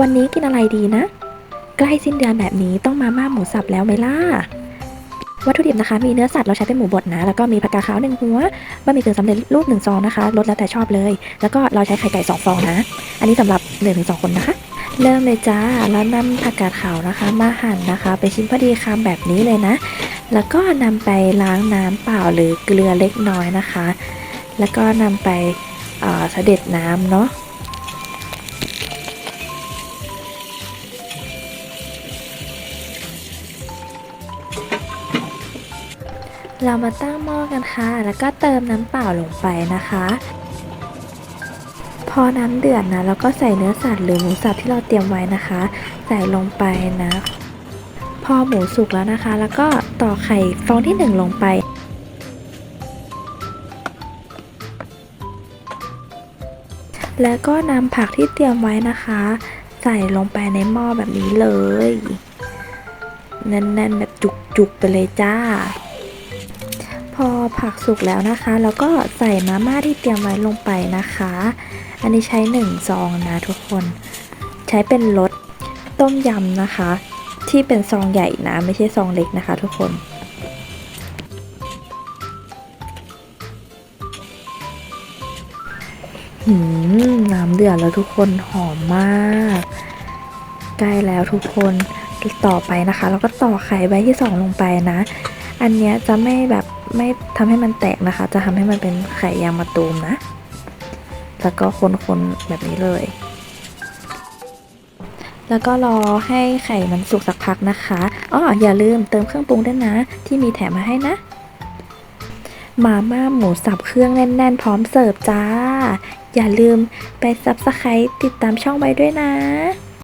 วันนี้กินอะไรดีนะ ใกล้สิ้นเดือนแบบนี้ต้องมาม่าหมูสับแล้วไหมล่ะ วัตถุดิบนะคะ มีเนื้อสัตว์เราใช้เป็นหมูบดนะ แล้วก็มีผักกาดขาวหนึ่งหัวบะหมี่กึ่งสำเร็จรูปหนึ่งซองนะคะลดแล้วแต่ชอบเลย แล้วก็เราใช้ไข่ไก่สองฟองนะ อันนี้สำหรับหนึ่งถึงสองคนนะคะ เริ่มเลยจ้าแล้วนำผักกาดขาวนะคะ มาหั่นนะคะ เป็นชิ้นพอดีคำแบบนี้เลยนะ แล้วก็นำไปล้างน้ำเปล่าหรือเกลือเล็กน้อยนะคะ แล้วก็นำไปเสด็จน้ำเนาะ เรามาตั้งหม้อกันค่ะ แล้วก็เติมน้ำเปล่าลงไปนะคะ พอน้ำเดือดนะเราก็ใส่เนื้อสัตว์หรือหมูสับที่เราเตรียมไว้นะคะ ใส่ลงไปนะ พอหมูสุกแล้วนะคะ แล้วก็ต่อกไข่ฟองที่หนึ่งลงไปแล้วก็นำผักที่เตรียมไว้นะคะ ใส่ลงไปในหม้อแบบนี้เลย แน่นๆแบบจุกๆไปเลยจ้า ผักสุกแล้วนะคะ แล้วก็ใส่มาม่าที่เตรียมไว้ลงไปนะคะ อันนี้ใช้หนึ่งซองนะทุกคน ใช้เป็นรสต้มยำนะคะ ที่เป็นซองใหญ่นะ ไม่ใช่ซองเล็กนะคะ ทุกคนหืมน้ำเดือดแล้วทุกคนหอมมากใกล้แล้วทุกคนต่อไปนะคะแล้วก็ต่อไข่ใบที่สองลงไปนะ อันเนี้ยจะไม่แบบไม่ทำให้มันแตกนะคะ จะทำให้มันเป็นไข่ยางมะตูมนะ แล้วก็คนๆแบบนี้เลย แล้วก็รอให้ไข่มันสุกสักพักนะคะอ๋ออย่าลืมเติมเครื่องปรุงด้วยนะ ที่มีแถมมาให้นะมาม่าหมูสับเครื่องแน่น ๆ พร้อมเสิร์ฟจ้า อย่าลืมไปซับสไครต์ติดตามช่องไว้ด้วยนะ